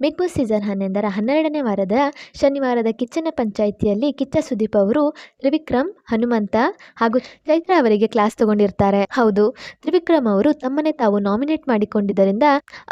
Big boss season ಹನ್ನೊಂದರ ಹನ್ನೆರಡನೇ ವಾರದ ಶನಿವಾರದ ಕಿಚ್ಚನ ಪಂಚಾಯಿತಿಯಲ್ಲಿ ಕಿಚ್ಚ ಸುದೀಪ್ ಅವರು ತ್ರಿವಿಕ್ರಮ್, ಹನುಮಂತ ಹಾಗೂ ಚೈತ್ರ ಅವರಿಗೆ ಕ್ಲಾಸ್ ತಗೊಂಡಿರ್ತಾರೆ. ಹೌದು, ತ್ರಿವಿಕ್ರಮ್ ಅವರು ತಮ್ಮನ್ನೇ ತಾವು ನಾಮಿನೇಟ್ ಮಾಡಿಕೊಂಡಿದ್ದರಿಂದ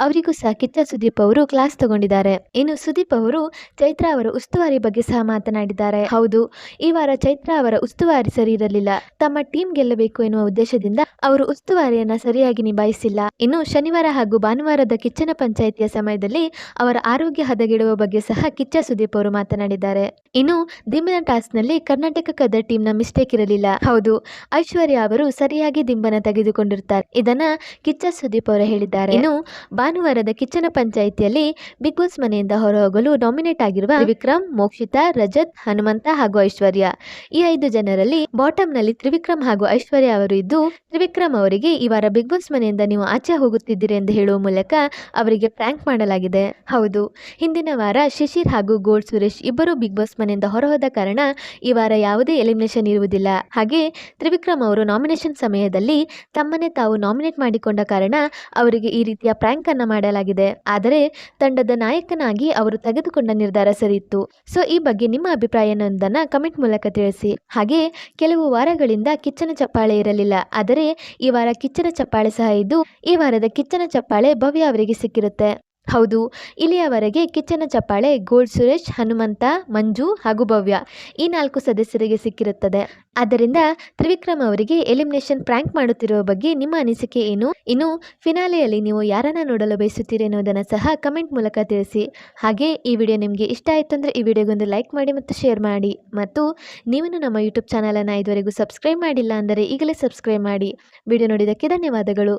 ಅವರಿಗೂ ಸಹ ಕಿಚ್ಚ ಸುದೀಪ್ ಅವರು ಕ್ಲಾಸ್ ತಗೊಂಡಿದ್ದಾರೆ. ಇನ್ನು ಸುದೀಪ್ ಅವರು ಚೈತ್ರ ಅವರ ಉಸ್ತುವಾರಿ ಬಗ್ಗೆ ಸಹ ಮಾತನಾಡಿದ್ದಾರೆ. ಹೌದು, ಈ ವಾರ ಚೈತ್ರ ಅವರ ಉಸ್ತುವಾರಿ ಸರಿ ಇರಲಿಲ್ಲ. ತಮ್ಮ ಟೀಮ್ ಗೆಲ್ಲಬೇಕು ಎನ್ನುವ ಉದ್ದೇಶದಿಂದ ಅವರು ಉಸ್ತುವಾರಿಯನ್ನ ಸರಿಯಾಗಿ ನಿಭಾಯಿಸಿಲ್ಲ. ಇನ್ನು ಶನಿವಾರ ಹಾಗೂ ಭಾನುವಾರದ ಕಿಚ್ಚನ ಪಂಚಾಯಿತಿಯ ಸಮಯದಲ್ಲಿ ಅವರ ಆರೋಗ್ಯ ಹದಗೆಡುವ ಬಗ್ಗೆ ಸಹ ಕಿಚ್ಚ ಸುದೀಪ್ ಅವರು ಮಾತನಾಡಿದ್ದಾರೆ. ಇನ್ನು ದಿಂಬನ ಟಾಸ್ಕ್ನಲ್ಲಿ ಕರ್ನಾಟಕ ಕದರ್ ಟೀಮ್ನ ಮಿಸ್ಟೇಕ್ ಇರಲಿಲ್ಲ. ಹೌದು, ಐಶ್ವರ್ಯ ಅವರು ಸರಿಯಾಗಿ ದಿಂಬನ ತೆಗೆದುಕೊಂಡಿರುತ್ತಾರೆ. ಇದನ್ನ ಕಿಚ್ಚ ಸುದೀಪ್ ಅವರು ಹೇಳಿದ್ದಾರೆ. ಇನ್ನು ಭಾನುವಾರದ ಕಿಚ್ಚನ ಪಂಚಾಯಿತಿಯಲ್ಲಿ ಬಿಗ್ ಬಾಸ್ ಮನೆಯಿಂದ ಹೊರಹೋಗಲು ನಾಮಿನೇಟ್ ಆಗಿರುವ ವಿಕ್ರಮ್ ಮೋಕ್ಷಿತಾ, ರಜತ್, ಹನುಮಂತ ಹಾಗೂ ಐಶ್ವರ್ಯ. ಈ ಐದು ಜನರಲ್ಲಿ ಬಾಟಮ್ನಲ್ಲಿ ತ್ರಿವಿಕ್ರಮ್ ಹಾಗೂ ಐಶ್ವರ್ಯ ಅವರು ಇದ್ದು, ತ್ರಿವಿಕ್ರಮ್ ಅವರಿಗೆ ಈ ವಾರ ಬಿಗ್ ಬಾಸ್ ಮನೆಯಿಂದ ನೀವು ಆಚೆ ಹೋಗುತ್ತಿದ್ದೀರಿ ಎಂದು ಹೇಳುವ ಮೂಲಕ ಅವರಿಗೆ ಪ್ರ್ಯಾಂಕ್ ಮಾಡಲಾಗಿದೆ. ಹೌದು. ಹಿಂದಿನ ವಾರ ಶಿಶಿರ್ ಹಾಗೂ ಗೋಲ್ಡ್ ಸುರೇಶ್ ಇಬ್ಬರು ಬಿಗ್ ಬಾಸ್ ಮನೆಯಿಂದ ಹೊರಹೋದ ಕಾರಣ ಈ ವಾರ ಯಾವುದೇ ಎಲಿಮಿನೇಷನ್ ಇರುವುದಿಲ್ಲ. ಹಾಗೆ ತ್ರಿವಿಕ್ರಮ್ ಅವರು ನಾಮಿನೇಷನ್ ಸಮಯದಲ್ಲಿ ತಮ್ಮನ್ನೇ ತಾವು ನಾಮಿನೇಟ್ ಮಾಡಿಕೊಂಡ ಕಾರಣ ಅವರಿಗೆ ಈ ರೀತಿಯ ಪ್ರ್ಯಾಂಕ್ ಅನ್ನ ಮಾಡಲಾಗಿದೆ. ಆದರೆ ತಂಡದ ನಾಯಕನಾಗಿ ಅವರು ತೆಗೆದುಕೊಂಡ ನಿರ್ಧಾರ ಸರಿಯಿತ್ತು. ಸೊ, ಈ ಬಗ್ಗೆ ನಿಮ್ಮ ಅಭಿಪ್ರಾಯ ಅನ್ನೋದನ್ನ ಕಮೆಂಟ್ ಮೂಲಕ ತಿಳಿಸಿ. ಹಾಗೆ ಕೆಲವು ವಾರಗಳಿಂದ ಕಿಚ್ಚನ ಚಪ್ಪಾಳೆ ಇರಲಿಲ್ಲ. ಆದರೆ ಈ ವಾರ ಕಿಚ್ಚನ ಚಪ್ಪಾಳೆ ಸಹ ಇದ್ದು ಈ ವಾರದ ಕಿಚ್ಚನ ಚಪ್ಪಾಳೆ ಭವ್ಯ ಅವರಿಗೆ ಸಿಕ್ಕಿರುತ್ತೆ. ಹೌದು. ಇಲ್ಲಿಯವರೆಗೆ ಕಿಚ್ಚನ ಚಪ್ಪಾಳೆ ಗೋಲ್ಡ್ ಸುರೇಶ್, ಹನುಮಂತ, ಮಂಜು ಹಾಗೂ ಭವ್ಯ ಈ ನಾಲ್ಕು ಸದಸ್ಯರಿಗೆ ಸಿಕ್ಕಿರುತ್ತದೆ. ಆದ್ದರಿಂದ ತ್ರಿವಿಕ್ರಮ್ ಅವರಿಗೆ ಎಲಿಮಿನೇಷನ್ ಪ್ರ್ಯಾಂಕ್ ಮಾಡುತ್ತಿರುವ ಬಗ್ಗೆ ನಿಮ್ಮ ಅನಿಸಿಕೆ ಏನು? ಇನ್ನು ಫಿನಾಲೆಯಲ್ಲಿ ನೀವು ಯಾರನ್ನ ನೋಡಲು ಬಯಸುತ್ತೀರಿ ಅನ್ನೋದನ್ನು ಸಹ ಕಮೆಂಟ್ ಮೂಲಕ ತಿಳಿಸಿ. ಹಾಗೆ ಈ ವಿಡಿಯೋ ನಿಮಗೆ ಇಷ್ಟ ಆಯಿತು ಅಂದರೆ ಈ ವಿಡಿಯೋಗೊಂದು ಲೈಕ್ ಮಾಡಿ ಮತ್ತು ಶೇರ್ ಮಾಡಿ. ಮತ್ತು ನೀವೇನು ನಮ್ಮ ಯೂಟ್ಯೂಬ್ ಚಾನಲನ್ನು ಇದುವರೆಗೂ ಸಬ್ಸ್ಕ್ರೈಬ್ ಮಾಡಿಲ್ಲ ಅಂದರೆ ಈಗಲೇ ಸಬ್ಸ್ಕ್ರೈಬ್ ಮಾಡಿ. ವಿಡಿಯೋ ನೋಡಿದ್ದಕ್ಕೆ ಧನ್ಯವಾದಗಳು.